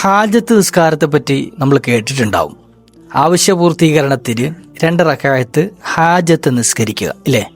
ഹാജത്ത് നിസ്കാരത്തെ പറ്റി നമ്മൾ കേട്ടിട്ടുണ്ടാവും. ആവശ്യപൂർത്തീകരണത്തിന് രണ്ട് റക്കായത്ത് ഹാജത്ത് നിസ്കരിക്കുക ഇല്ലേ?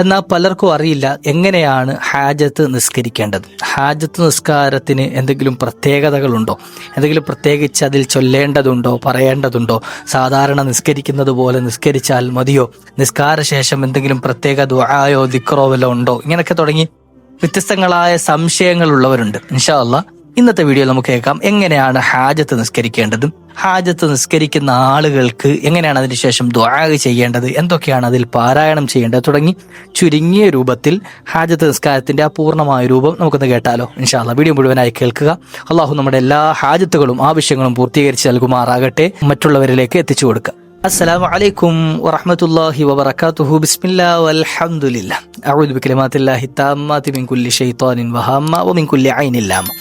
എന്നാൽ പലർക്കും അറിയില്ല എങ്ങനെയാണ് ഹാജത്ത് നിസ്കരിക്കേണ്ടത്. ഹാജത്ത് നിസ്കാരത്തിന് എന്തെങ്കിലും പ്രത്യേകതകളുണ്ടോ? എന്തെങ്കിലും പ്രത്യേകിച്ച് അതിൽ ചൊല്ലേണ്ടതുണ്ടോ? പറയേണ്ടതുണ്ടോ? സാധാരണ നിസ്കരിക്കുന്നത് പോലെ നിസ്കരിച്ചാൽ മതിയോ? നിസ്കാരശേഷം എന്തെങ്കിലും പ്രത്യേക ദുആയോ ദിക്റോ വല്ലോ ഉണ്ടോ? ഇങ്ങനെയൊക്കെ തുടങ്ങി വ്യത്യസ്തങ്ങളായ സംശയങ്ങളുള്ളവരുണ്ട് ഇൻഷാ അല്ലാ ഇന്നത്തെ വീഡിയോ നമുക്ക് കേൾക്കാം എങ്ങനെയാണ് ഹാജത്ത് നിസ്കരിക്കേണ്ടതും ഹാജത്ത് നിസ്കരിക്കുന്ന ആളുകൾക്ക് എങ്ങനെയാണ് അതിനുശേഷം ദ്വാ ചെയ്യേണ്ടത് എന്തൊക്കെയാണ് അതിൽ പാരായണം ചെയ്യേണ്ടത് തുടങ്ങി ചുരുങ്ങിയ രൂപത്തിൽ ഹാജത്ത് നിസ്കാരത്തിന്റെ ആ പൂർണ്ണമായ രൂപം നമുക്കൊന്ന് കേട്ടാലോ ഇൻഷാല്ല വീഡിയോ മുഴുവനായി കേൾക്കുക അള്ളാഹു നമ്മുടെ എല്ലാ ഹാജത്തുകളും ആവശ്യങ്ങളും പൂർത്തീകരിച്ച് നൽകുമാറാകട്ടെ മറ്റുള്ളവരിലേക്ക് എത്തിച്ചു കൊടുക്കുക السلام عليكم ورحمة الله وبركاته بسم الله والحمد لله أعوذ بكلمات الله التامات من كل شيطان وهامة ومن كل عين لامة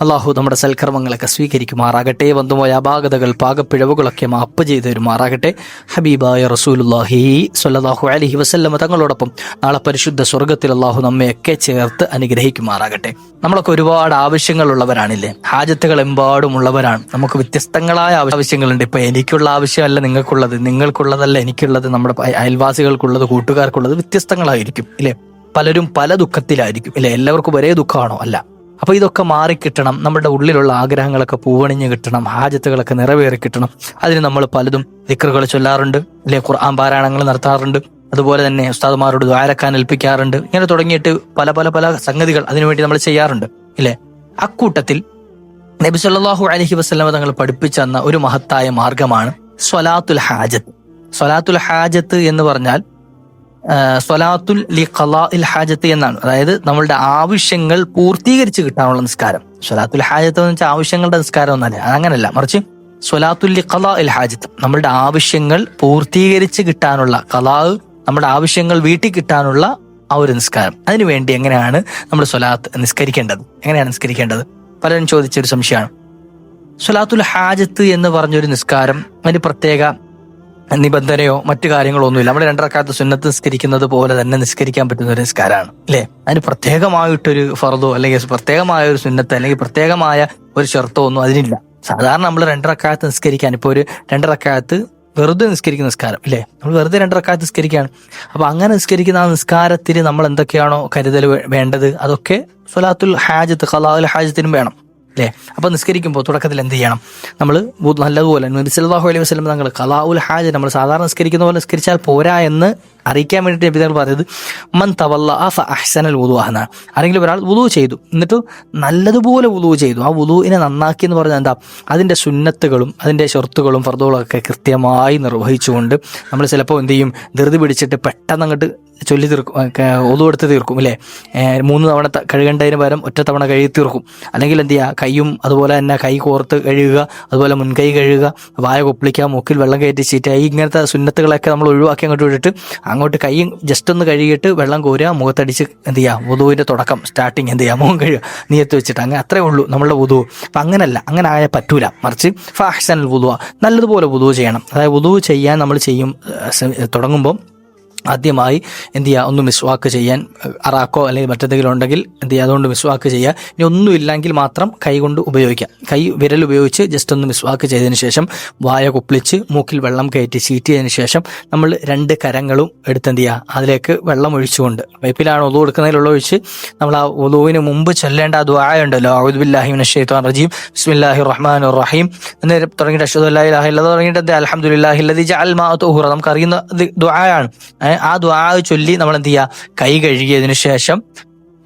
അള്ളാഹു നമ്മുടെ സൽക്കർമ്മങ്ങളൊക്കെ സ്വീകരിക്കുമാറാകട്ടെ. വന്നുപോയ അപാകതകൾ പാകപ്പിഴവുകളൊക്കെ മാപ്പ് ചെയ്ത് തരുമാറാകട്ടെ. ഹബീബായ റസൂലുല്ലാഹി സ്വല്ലല്ലാഹു അലഹി വസല്ലമ തങ്ങളോടൊപ്പം നാളെ പരിശുദ്ധ സ്വർഗത്തിൽ അള്ളാഹു നമ്മയൊക്കെ ചേർത്ത് അനുഗ്രഹിക്കുമാറാകട്ടെ. നമ്മളൊക്കെ ഒരുപാട് ആവശ്യങ്ങളുള്ളവരാണില്ലേ? ഹാജത്തുകൾ എമ്പാടും ഉള്ളവരാണ്. നമുക്ക് വ്യത്യസ്തങ്ങളായ ആവശ്യങ്ങളുണ്ട്. ഇപ്പൊ എനിക്കുള്ള ആവശ്യമല്ല നിങ്ങൾക്കുള്ളത്. നിങ്ങൾക്കുള്ളതല്ല എനിക്കുള്ളത്. നമ്മുടെ അയ- അയൽവാസികൾക്കുള്ളത് കൂട്ടുകാർക്കുള്ളത് വ്യത്യസ്തങ്ങളായിരിക്കും ഇല്ലേ? പലരും പല ദുഃഖത്തിലായിരിക്കും ഇല്ലേ? എല്ലാവർക്കും ഒരേ ദുഃഖമാണോ? അല്ല. അപ്പൊ ഇതൊക്കെ മാറിക്കിട്ടണം നമ്മുടെ ഉള്ളിലുള്ള ആഗ്രഹങ്ങളൊക്കെ പൂവണിഞ്ഞ് കിട്ടണം. ഹാജത്തുകളൊക്കെ നിറവേറി കിട്ടണം. അതിന് നമ്മൾ പലതും ദിക്കറുകൾ ചൊല്ലാറുണ്ട്. അല്ലെ ഖുർആൻ പാരായണങ്ങൾ നടത്താറുണ്ട്. അതുപോലെ തന്നെ ഉസ്താദുമാരോട് ദ്വാരക്കാൻ ഏൽപ്പിക്കാറുണ്ട്. ഇങ്ങനെ തുടങ്ങിയിട്ട് പല പല പല സംഗതികൾ അതിനുവേണ്ടി നമ്മൾ ചെയ്യാറുണ്ട്. ഇല്ലേ? അക്കൂട്ടത്തിൽ നബി സല്ലാഹു അലഹി വസ്ലമ തങ്ങൾ പഠിപ്പിച്ചു ഒരു മഹത്തായ മാർഗമാണ് സ്വലാത്തുൽ ഹാജത്ത്. സ്വലാത്തുൽ ഹാജത്ത് എന്ന് പറഞ്ഞാൽ സ്വലാത്തുൽ ലി ഹാജത്ത് എന്നാണ്. അതായത് നമ്മളുടെ ആവശ്യങ്ങൾ പൂർത്തീകരിച്ച് കിട്ടാനുള്ള നിസ്കാരം. സ്വലാത്തുൽ ഹാജത്ത് എന്ന് വെച്ചാൽ ആവശ്യങ്ങളുടെ നിസ്കാരം ഒന്നല്ല അങ്ങനല്ല മറിച്ച് സ്വലാത്തുൽ ലി ഖലാഇൽ ഹാജത്ത്. നമ്മളുടെ ആവശ്യങ്ങൾ പൂർത്തീകരിച്ച് കിട്ടാനുള്ള കലാ നമ്മുടെ ആവശ്യങ്ങൾ വീട്ടിൽ കിട്ടാനുള്ള ആ ഒരു നിസ്കാരം. അതിനുവേണ്ടി എങ്ങനെയാണ് നമ്മൾ സ്വലാത്ത് നിസ്കരിക്കേണ്ടത്? എങ്ങനെയാണ് നിസ്കരിക്കേണ്ടത്? പലരും ചോദിച്ചൊരു സംശയമാണ്. സ്വലാത്തുൽ ഹാജത്ത് എന്ന് പറഞ്ഞൊരു നിസ്കാരം അതിന് പ്രത്യേക നിബന്ധനയോ മറ്റു കാര്യങ്ങളോ ഒന്നുമില്ല നമ്മൾ രണ്ടരക്കാലത്ത് സുന്നത്ത് നിസ്കരിക്കുന്നത് പോലെ തന്നെ നിസ്കരിക്കാൻ പറ്റുന്ന ഒരു നിസ്കാരമാണ് അല്ലേ? അതിന് പ്രത്യേകമായിട്ടൊരു ഫർദോ അല്ലെങ്കിൽ പ്രത്യേകമായ ഒരു സുന്നത്ത് അല്ലെങ്കിൽ പ്രത്യേകമായ ഒരു ഷർത്തോ ഒന്നും അതിനില്ല. സാധാരണ നമ്മൾ രണ്ടരക്കാലത്ത് നിസ്കരിക്കാൻ ഇപ്പോൾ ഒരു രണ്ടരക്കാലത്ത് വെറുതെ നിസ്കരിക്കുന്ന നിസ്കാരം അല്ലേ? നമ്മൾ വെറുതെ രണ്ടരക്കാലത്ത് നിസ്കരിക്കുകയാണ്. അപ്പൊ അങ്ങനെ നിസ്കരിക്കുന്ന ആ നിസ്കാരത്തിന് നമ്മൾ എന്തൊക്കെയാണോ കരുതൽ വേണ്ടത്? അതൊക്കെ സ്വലാത്തുൽ ഹാജത്ത് ഖലാഉൽ ഹാജത്തിനും വേണം. അല്ലേ അപ്പം നിസ്കരിക്കുമ്പോൾ തുടക്കത്തിൽ എന്ത് ചെയ്യണം? നമ്മൾ നല്ലതുപോലെ നബിസല്ലല്ലാഹു അലൈഹി വസ്ലം തങ്ങൾ കലാഉൽ ഹാജ് നമ്മൾ സാധാരണ നിസ്കരിക്കുന്ന പോലെ നിസ്കരിച്ചാൽ പോരാ എന്ന് അറിയിക്കാൻ വേണ്ടിയിട്ട് നബി തങ്ങൾ പറഞ്ഞത് മൻ തവല്ല ഫ അഹ്സനൽ വുദു എന്നാണ് ആരെങ്കിലും ഒരാൾ വുദു ചെയ്തു എന്നിട്ട് നല്ലതുപോലെ വുദു ചെയ്തു ആ വുദുവിനെ നന്നാക്കി എന്ന് പറഞ്ഞാൽ എന്താ? അതിന്റെ സുന്നത്തുകളും അതിന്റെ ഷൊർത്തുകളും ഫർദുകളൊക്കെ കൃത്യമായി നിർവഹിച്ചുകൊണ്ട് നമ്മൾ ചിലപ്പോൾ എന്ത് ചെയ്യും? ധൃതി പിടിച്ചിട്ട് പെട്ടെന്ന് അങ്ങോട്ട് ചൊല്ലി തീർക്കും ഒതു എടുത്ത് തീർക്കും അല്ലേ? മൂന്ന് തവണ കഴുകേണ്ടതിന് പകരം ഒറ്റ തവണ കഴുകി തീർക്കും. അല്ലെങ്കിൽ എന്ത് ചെയ്യുക കൈയും അതുപോലെ തന്നെ കൈ കോർത്ത് കഴുകുക അതുപോലെ മുൻകൈ കഴുകുക വായ കൊപ്പിളിക്കുക മൂക്കിൽ വെള്ളം കയറ്റി ചീറ്റുക ഈ ഇങ്ങനത്തെ സുന്നത്തുകളൊക്കെ നമ്മൾ ഒഴിവാക്കി അങ്ങോട്ട് വിട്ടിട്ട് അങ്ങോട്ട് കൈ ജസ്റ്റ് ഒന്ന് കഴുകിയിട്ട് വെള്ളം കോരുക മുഖത്തടിച്ച് എന്ത് ചെയ്യുക വധുവിന്റെ തുടക്കം സ്റ്റാർട്ടിങ് എന്ത് ചെയ്യുക മുഖം കഴുകുക നീയത്ത് വെച്ചിട്ട്. അങ്ങനെ അത്രേ ഉള്ളൂ നമ്മളുടെ വുതു അപ്പം അങ്ങനല്ല അങ്ങനെ ആയാൽ പറ്റൂല. മറിച്ച് ഫാഷനൽ വുതുവ നല്ലതുപോലെ വുതു ചെയ്യണം. അതായത് വുതു ചെയ്യാൻ നമ്മൾ ചെയ്യും തുടങ്ങുമ്പോൾ ആദ്യമായി എന്ത് ചെയ്യുക ഒന്ന് മിസ്വാക്ക് ചെയ്യാൻ അറാക്കോ അല്ലെങ്കിൽ മറ്റെന്തെങ്കിലും ഉണ്ടെങ്കിൽ എന്ത് ചെയ്യുക അതുകൊണ്ട് മിസ്വാക്ക് ചെയ്യുക ഇനി ഒന്നുമില്ലെങ്കിൽ മാത്രം കൈ കൊണ്ട് ഉപയോഗിക്കാം. കൈ വിരൽ ഉപയോഗിച്ച് ജസ്റ്റ് ഒന്ന് മിസ്വാക്ക് ചെയ്തതിന് ശേഷം വായ കുപ്പിളിച്ച് മൂക്കിൽ വെള്ളം കയറ്റി ചീറ്റിയതിന് ശേഷം നമ്മൾ രണ്ട് കരങ്ങളും എടുത്ത് എന്ത് ചെയ്യുക അതിലേക്ക് വെള്ളം ഒഴിച്ചുകൊണ്ട്. പൈപ്പിലാണ് ഒതു കൊടുക്കുന്നതിലുള്ള ഒഴിച്ച് നമ്മൾ ആ ഒതുവിന് മുമ്പ് ചെല്ലേണ്ട ആ ദ്വായ ഉണ്ടല്ലോ. ഷെയ്ത്തോൻ റജീം ബിസ്മില്ലാഹി റഹ്മാൻ റഹീം. എന്ന് തുടങ്ങിയിട്ട് അഷ്ഹദു അല്ലാ ഇലാഹ ഇല്ലല്ലാഹ് തുടങ്ങിയിട്ട് അല്ലദീ ജഅൽ മാ തുഹുറ. നമുക്ക് അറിയുന്ന ഏ, ആ ദ്വാ ചൊല്ലി നമ്മൾ എന്ത് ചെയ്യുക കൈ കഴുകിയതിനു ശേഷം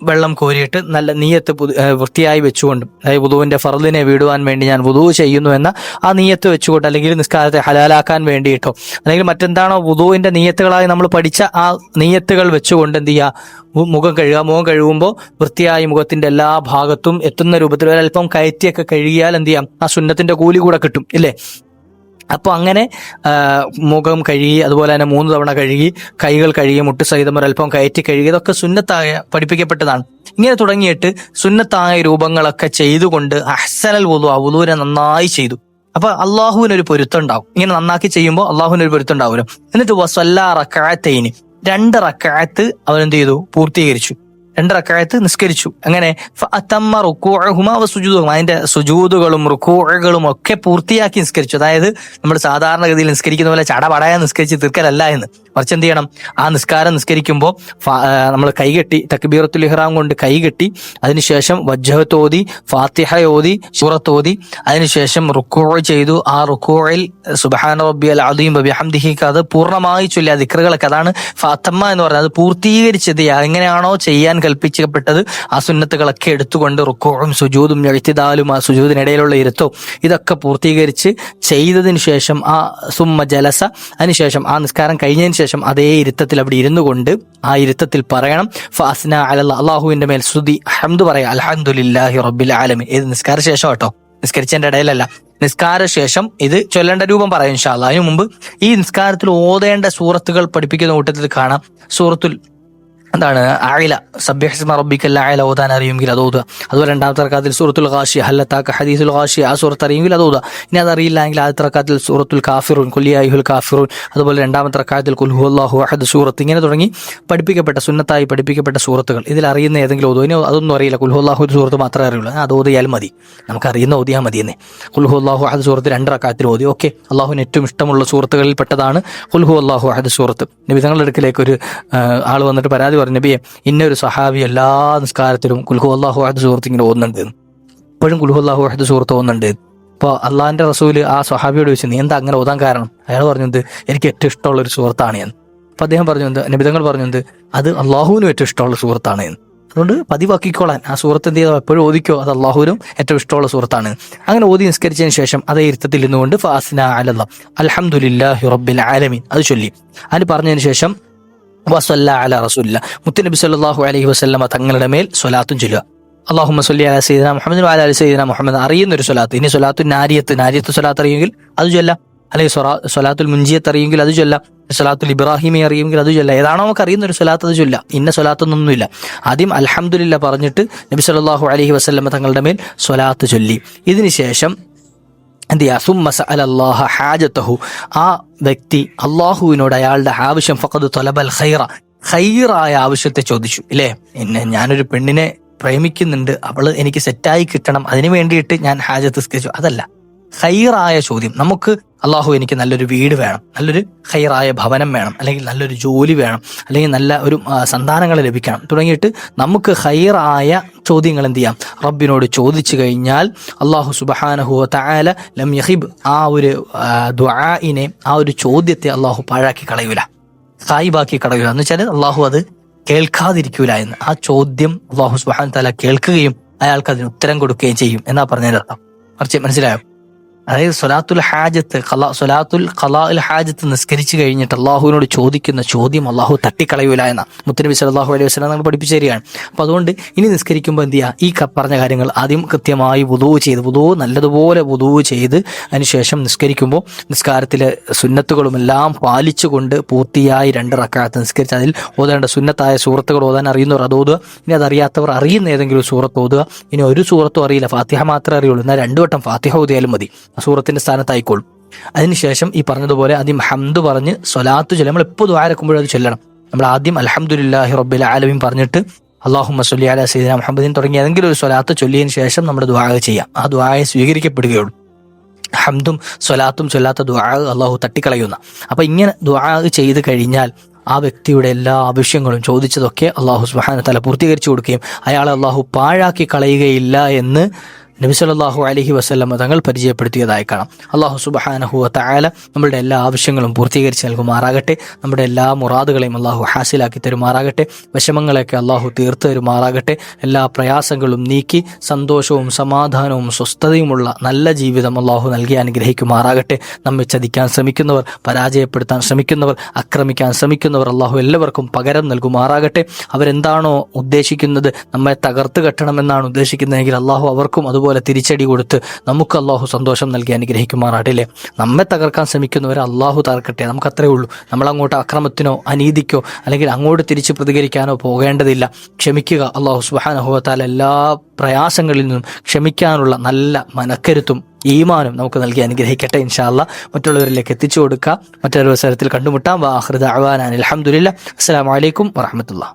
വെള്ളം കോരിയിട്ട് നല്ല നീയത്ത് വൃത്തിയായി വെച്ചുകൊണ്ട് അതായത് വുധുവിന്റെ ഫറലിനെ വീടുവാൻ വേണ്ടി ഞാൻ വുധു ചെയ്യുന്നു എന്ന ആ നീയത്ത് വെച്ചുകൊണ്ട് അല്ലെങ്കിൽ നിസ്കാരത്തെ ഹലാലാക്കാൻ വേണ്ടിയിട്ടോ അല്ലെങ്കിൽ മറ്റെന്താണോ വുധുവിന്റെ നീയത്തുകളായി നമ്മൾ പഠിച്ച ആ നീയത്തുകൾ വെച്ചുകൊണ്ട് എന്ത് ചെയ്യുക മുഖം കഴുകുക. മുഖം കഴുകുമ്പോൾ വൃത്തിയായി മുഖത്തിന്റെ എല്ലാ ഭാഗത്തും എത്തുന്ന രൂപത്തിൽ ഒരല്പം കയറ്റിയൊക്കെ കഴുകിയാൽ എന്ത് ചെയ്യാം ആ സുന്നത്തിന്റെ കൂലി കൂടെ കിട്ടും ഇല്ലേ? അപ്പോൾ അങ്ങനെ മുഖം കഴുകി അതുപോലെ തന്നെ മൂന്ന് തവണ കഴുകി കൈകൾ കഴുകി മുട്ട് സഹിതം ഒരല്പം കയറ്റി കഴുകി ഇതൊക്കെ സുന്നത്തായ പഠിപ്പിക്കപ്പെട്ടതാണ്. ഇങ്ങനെ തുടങ്ങിയിട്ട് സുന്നത്തായ രൂപങ്ങളൊക്കെ ചെയ്തുകൊണ്ട് അഹ്സനൽ വുളു അവലൂരെ നന്നായി ചെയ്തു. അപ്പൊ അള്ളാഹുവിന് ഒരു പൊരുത്തം ഉണ്ടാവും ഇങ്ങനെ നന്നാക്കി ചെയ്യുമ്പോൾ അള്ളാഹുവിന് ഒരു പൊരുത്തം ഉണ്ടാവുമല്ലോ എന്നിട്ട് വസല്ല റക്കാത്തൈന് രണ്ട് റക്കാത്ത് അവനെന്ത് ചെയ്തു? പൂർത്തീകരിച്ചു. രണ്ട് റക്കായത്ത് നിസ്കരിച്ചു. അങ്ങനെ അതിന്റെ സുജൂതുകളും റുക്കൂഴകളും ഒക്കെ പൂർത്തിയാക്കി നിസ്കരിച്ചു. അതായത് നമ്മൾ സാധാരണഗതിയിൽ നിസ്കരിക്കുന്ന പോലെ ചടപടയാ നിസ്കരിച്ച് തീർക്കലല്ല എന്ന്. മറിച്ച് എന്ത് ചെയ്യണം? ആ നിസ്കാരം നിസ്കരിക്കുമ്പോൾ നമ്മൾ കൈകെട്ടി തക്ബീറത്തുൽ ഇഹ്റാം കൊണ്ട് കൈകെട്ടി അതിനുശേഷം വജ്ജഹത്തോതി ഫാത്തിഹ ഓതി സൂറത്ത് ഓതി അതിനുശേഷം റുക്കൂ ചെയ്തു. ആ റുക്കൂയിൽ സുബഹാന റബ്ബി അൽ അദീം ബിഹംദിഹിക്ക് അത് പൂർണമായി ചൊല്ലി ആ ദിക്റുകളൊക്കെ അതാണ് ഫാത്തമ്മ എന്ന് പറഞ്ഞത്. അത് പൂർത്തീകരിച്ചത് എങ്ങനെയാണോ ചെയ്യാൻ കൽപ്പിക്കപ്പെട്ടത്. ആ സുന്നത്തുകളൊക്കെ എടുത്തുകൊണ്ട് റുക്കോഴും സുജൂതും എഴുത്തിദാലും ആ സുജൂതിനിടയിലുള്ള ഇരുത്തോ ഇതൊക്കെ പൂർത്തീകരിച്ച് ചെയ്തതിന് ശേഷം ആ സുമ്മ ജലസ അതിനുശേഷം ആ നിസ്കാരം കഴിഞ്ഞതിന് ശേഷം അതേ ഇരുത്തത്തിൽ അവിടെ ഇരുന്നു കൊണ്ട് ആ ഇരുത്തത്തിൽ പറയണം ഫാസ്ന അലല്ല അള്ളാഹുവിന്റെ മേൽ സ്തുതി അഹമ്മദ് പറയാം അലഹമുല്ലാഹി റബ്ബിൽ ആലമി ഇത് നിസ്കാര ശേഷം കേട്ടോ. നിസ്കരിച്ചതിന്റെ ഇടയിലല്ല. നിസ്കാര ശേഷം ഇത് ചൊല്ലേണ്ട രൂപം പറയാം ഇൻഷാല്ല അതിനു മുമ്പ് ഈ നിസ്കാരത്തിൽ ഓതേണ്ട സൂറത്തുകൾ പഠിപ്പിക്കുന്ന കൂട്ടത്തിൽ കാണാം. സൂറത്തുൽ എന്താണ്? ആയില സബ്യഹ്സ്മ റബ്ബിക്കല്ല ആയില ഓതാൻ അറിയുമെങ്കിൽ അത് ഓതുക. അതുപോലെ രണ്ടാമത്തെ റക്കാത്തിൽ സൂറത്തുൽ ഖാഷി ഹല്ലത്താക്ക ഹദീസുൽ ഖാഷി ആ സൂറത്ത് അറിയുമെങ്കിൽ അത് ഓതുക. ഇനി അതറിയില്ല എങ്കിൽ ആദ്യത്തെ റക്കാത്തിൽ സൂറത്തുൽ കാഫിറുൻ കുല്ലിയായുൽ കാഫിറുൻ അതുപോലെ രണ്ടാമത്തെ റക്കാത്തിൽ കുൽഹു അള്ളാഹു അഹദ് സൂറത്ത്. ഇങ്ങനെ തുടങ്ങി പഠിപ്പിക്കപ്പെട്ട സുന്നത്തായി പഠിപ്പിക്കപ്പെട്ട സൂറത്തുകൾ. ഇതിൽ അറിയുന്ന ഏതെങ്കിലും ഓതോ ഇനി അതൊന്നും അറിയില്ല. കുൽഹു അള്ളാഹു സൂറത്ത് മാത്രമേ അറിയുള്ളൂ. അത് ഓതിയാൽ മതി. നമുക്ക് അറിയുന്ന ഓതിയാൽ മതി എന്നേ. കുൽഹു അള്ളാഹു അഹദ് സൂറത്ത് രണ്ട് റക്കാത്തിൽ ഓതി. ഓക്കെ. അള്ളാഹുവിന് ഏറ്റവും ഇഷ്ടമുള്ള സൂറത്തുകളിൽ പെട്ടതാണ് കുൽഹു അള്ളാഹു അഹദ് സൂറത്ത്. നബി തങ്ങളുടെ അടുക്കിലേക്ക് ഒരു ആൾ വന്നിട്ട് പരാതി പറഞ്ഞു നബിയെ ഇന്നൊരു സഹാബി എല്ലാ നിസ്കാരത്തിലും കുൽഹു അള്ളാഹു അഹദ് സുഹൃത്ത് ഇങ്ങനെ ഓന്നുന്നുണ്ട് ഇപ്പോഴും കുൽഹു അള്ളാഹു അഹദ് സുഹൃത്ത് ഓന്നുന്നുണ്ട് അപ്പോൾ അള്ളാഹിന്റെ റസൂൽ ആ സഹാബിയോട് ചോദിച്ചു നീ എന്താ അങ്ങനെ ഓതാൻ കാരണം? അയാൾ പറഞ്ഞത് എനിക്ക് ഏറ്റവും ഇഷ്ടമുള്ള ഒരു സുഹൃത്താണ് എന്ന് അപ്പൊ അദ്ദേഹം പറഞ്ഞു എന്ത്? നിബിതങ്ങൾ പറഞ്ഞു അത് അള്ളാഹുവിനും ഏറ്റവും ഇഷ്ടമുള്ള സുഹൃത്താണ് എന്ന് അതുകൊണ്ട് പതിവാക്കിക്കോളാൻ. ആ സുഹൃത്ത് എന്ത് ചെയ്തോ? എപ്പോഴും ഓദിക്കോ അത് അള്ളാഹുവിനും ഏറ്റവും ഇഷ്ടമുള്ള സുഹൃത്താണ്. അങ്ങനെ ഓതി നിസ്കരിച്ചതിന് ശേഷം അതേ ഇരുത്തത്തിൽ നിന്നുകൊണ്ട് ഫാസ്ന അലല്ല അൽഹംദുലില്ലാഹി റബ്ബിൽ ആലമീൻ. അത് ചൊല്ലി. അതിന് പറഞ്ഞതിന് ശേഷം വസല്ല റസൂല്ല മുത്തനബി സല്ലല്ലാഹു അലൈഹി വസല്ലമ തങ്ങളുടെ മേൽ സ്വലാത്തും ചൊല്ലുക. അള്ളാഹുമ്മ സല്ലി അല സൈദിന മുഹമ്മദ് അല അലി സൈദിന മുഹമ്മദ് അറിയുന്ന ഒരു സ്വലാത്ത്. ഇനി സ്വലാത്തു നാരിയത്ത് നാരിയത്ത് സ്വലാത്ത് അറിയുമെങ്കിൽ അത് ചൊല്ലാം. അല്ലെങ്കിൽ സ്വലാത്തുൽ മുഞ്ചിയത്ത് അറിയുമെങ്കിൽ അത് ചൊല്ലാം. സ്വലാത്തുൽ ഇബ്രാഹിമി അറിയുമെങ്കിൽ അത് ചൊല്ലാം. ഏതാണോ നമുക്ക് അറിയുന്ന ഒരു സ്വലാത്ത് അത് ചൊല്ലാം. ഇന്ന സ്വലാത്തൊന്നൊന്നുമില്ല. ആദ്യം അലഹമുല്ല പറഞ്ഞിട്ട് നബി സല്ലല്ലാഹു അലൈഹി വസല്ലമ തങ്ങളുടെ മേൽ സ്വലാത്ത് ചൊല്ലി. ഇതിനുശേഷം സഅലല്ലാഹ ഹാജത്തഹു. ആ വ്യക്തി അള്ളാഹുവിനോട് അയാളുടെ ആവശ്യം ഫഖദ് തൊലബൽ ഖൈറ ഖൈറായ ആവശ്യത്തെ ചോദിച്ചു. ഇല്ലേ? എന്നെ ഞാനൊരു പെണ്ണിനെ പ്രേമിക്കുന്നുണ്ട്. അവൾ എനിക്ക് സെറ്റായി കിട്ടണം. അതിനു വേണ്ടിയിട്ട് ഞാൻ ഹാജത്ത് സ്കരിച്ചു അതല്ല ഖൈറായ ചോദ്യം. നമുക്ക് അള്ളാഹു എനിക്ക് നല്ലൊരു വീട് വേണം. നല്ലൊരു ഖൈറായ ഭവനം വേണം. അല്ലെങ്കിൽ നല്ലൊരു ജോലി വേണം. അല്ലെങ്കിൽ നല്ല ഒരു സന്താനങ്ങൾ ലഭിക്കണം. തുടങ്ങിയിട്ട് നമുക്ക് ഖൈറായ ചോദ്യങ്ങൾ എന്ത് ചെയ്യാം റബ്ബിനോട് ചോദിച്ചു കഴിഞ്ഞാൽ അള്ളാഹു സുബഹാനഹു തആല ലം യഹിബ് ആ ഒരു ദ്വാഇനെ ആ ഒരു ചോദ്യത്തെ അള്ളാഹു പാഴാക്കി കളയൂല. സായിബാക്കി കളയൂല. എന്ന് വെച്ചാൽ അള്ളാഹു അത് കേൾക്കാതിരിക്കൂല എന്ന്. ആ ചോദ്യം അള്ളാഹു സുബാൻ താല കേൾക്കുകയും അയാൾക്ക് അതിന് ഉത്തരം കൊടുക്കുകയും ചെയ്യും എന്നാ പറഞ്ഞതിന്റെ അർത്ഥം. മറിച്ച് മനസ്സിലായോ? അതായത് സൊലാത്തുൽ ഹാജത്ത് ഖലാ സൊലാത്തുൽ കലാൽ ഹാജത്ത് നിസ്കരിച്ചു കഴിഞ്ഞിട്ട് അള്ളാഹുവിനോട് ചോദിക്കുന്ന ചോദ്യം അള്ളാഹു തട്ടിക്കളയൂല എന്ന. മുത്തനബി സല്ലല്ലാഹു അലൈഹി വസ്ലാം നമ്മൾ പഠിപ്പിച്ചു തരികയാണ്. അപ്പം അതുകൊണ്ട് ഇനി നിസ്കരിക്കുമ്പോൾ എന്ത് ചെയ്യുക ഈ പറഞ്ഞ കാര്യങ്ങൾ ആദ്യം കൃത്യമായി വുദൂ ചെയ്ത് വുദൂ നല്ലതുപോലെ വുദൂ ചെയ്ത് അതിനുശേഷം നിസ്കരിക്കുമ്പോൾ നിസ്കാരത്തിലെ സുന്നത്തുകളും എല്ലാം പാലിച്ചുകൊണ്ട് പൂർത്തിയായി രണ്ട് റക്കാത്ത് നിസ്കരിച്ച് അതിൽ ഓതേണ്ട സുന്നത്തായ സൂറത്തുകൾ ഓതാൻ അറിയുന്നവർ അത് ഓതുക. ഇനി അതറിയാത്തവർ അറിയുന്ന ഏതെങ്കിലും സൂറത്ത് ഓതുക. ഇനി ഒരു സൂറത്തും അറിയില്ല. ഫാത്തിഹ മാത്രമേ അറിയുള്ളൂ. എന്നാൽ രണ്ടു വട്ടം ഫാത്തിഹ ഓതിയാലും മതി. സൂറത്തിന്റെ സ്ഥാനത്തായിക്കോളും. അതിനുശേഷം ഈ പറഞ്ഞതുപോലെ ആദ്യം ഹംദ് പറഞ്ഞ് സ്വലാത്ത് ചൊല്ലും നമ്മൾ എപ്പോൾ ദ്വാരക്കുമ്പോഴും അത് ചൊല്ലണം. നമ്മൾ ആദ്യം അൽഹംദുലില്ലാഹി റബ്ബിൽ ആലമീൻ പറഞ്ഞിട്ട് അള്ളാഹുമ്മ സല്ലി അല സയ്യിദന മുഹമ്മദിൻ തുടങ്ങിയ ഏതെങ്കിലും ഒരു സ്വലാത്ത് ചൊല്ലിയതിന് ശേഷം നമ്മൾ ദ്വാര ചെയ്യാം. ആ ദ്വായ സ്വീകരിക്കപ്പെടുകയുള്ളൂ. ഹംദും സ്വലാത്തും ചൊല്ലാത്ത ദുആ അള്ളാഹു തട്ടിക്കളയുന്ന. അപ്പൊ ഇങ്ങനെ ദുആ ചെയ്ത് കഴിഞ്ഞാൽ ആ വ്യക്തിയുടെ എല്ലാ ആവശ്യങ്ങളും ചോദിച്ചതൊക്കെ അള്ളാഹു സുഹാന തല പൂർത്തീകരിച്ചു കൊടുക്കുകയും അയാളെ അള്ളാഹു പാഴാക്കി കളയുകയില്ല എന്ന് നബി അലഹി വസല്ലമ തങ്ങൾ പരിചയപ്പെടുത്തിയതായി കാണാം. അള്ളാഹു സുബ്ഹാനഹു തായാല നമ്മളുടെ എല്ലാ ആവശ്യങ്ങളും പൂർത്തീകരിച്ച് നൽകുമാറാകട്ടെ. നമ്മുടെ എല്ലാ മുറാദുകളെയും അള്ളാഹു ഹാസിലാക്കി തരുമാറാകട്ടെ. വിഷമങ്ങളെയൊക്കെ അള്ളാഹു തീർത്ത് തരുമാറാകട്ടെ. എല്ലാ പ്രയാസങ്ങളും നീക്കി സന്തോഷവും സമാധാനവും സ്വസ്ഥതയുമുള്ള നല്ല ജീവിതം അള്ളാഹു നൽകി അനുഗ്രഹിക്കുമാറാകട്ടെ. നമ്മെ ചതിക്കാൻ ശ്രമിക്കുന്നവർ പരാജയപ്പെടുത്താൻ ശ്രമിക്കുന്നവർ ആക്രമിക്കാൻ ശ്രമിക്കുന്നവർ അള്ളാഹു എല്ലാവർക്കും പകരം നൽകുമാറാകട്ടെ. അവരെന്താണോ ഉദ്ദേശിക്കുന്നത് നമ്മെ തകർത്ത് കെട്ടണമെന്നാണ് ഉദ്ദേശിക്കുന്നതെങ്കിൽ അള്ളാഹു അവർക്കും അതുപോലെ തിരിച്ചടി കൊടുത്ത് നമുക്ക് അള്ളാഹു സന്തോഷം നൽകി അനുഗ്രഹിക്കുമാറാട്ടില്ലേ നമ്മെ തകർക്കാൻ ശ്രമിക്കുന്നവരെ അള്ളാഹു തകർക്കട്ടെ. നമുക്ക് അത്രേ ഉള്ളൂ. നമ്മൾ അങ്ങോട്ട് അക്രമത്തിനോ അനീതിക്കോ അല്ലെങ്കിൽ അങ്ങോട്ട് തിരിച്ച് പ്രതികരിക്കാനോ പോകേണ്ടതില്ല. ക്ഷമിക്കുക. അള്ളാഹു സുബാനഹുവത്താൽ എല്ലാ പ്രയാസങ്ങളിൽ നിന്നും ക്ഷമിക്കാനുള്ള നല്ല മനക്കരുത്തും ഈമാനും നമുക്ക് നൽകി അനുഗ്രഹിക്കട്ടെ ഇൻഷാല്ല മറ്റുള്ളവരിലേക്ക് എത്തിച്ചു കൊടുക്കുക. മറ്റൊരു അവസരത്തിൽ കണ്ടുമുട്ടാം. വാഹൃദ അവാനാൻ അലഹമുല്ല അസ്സാം വലൈക്കും വറഹമത്തുള്ള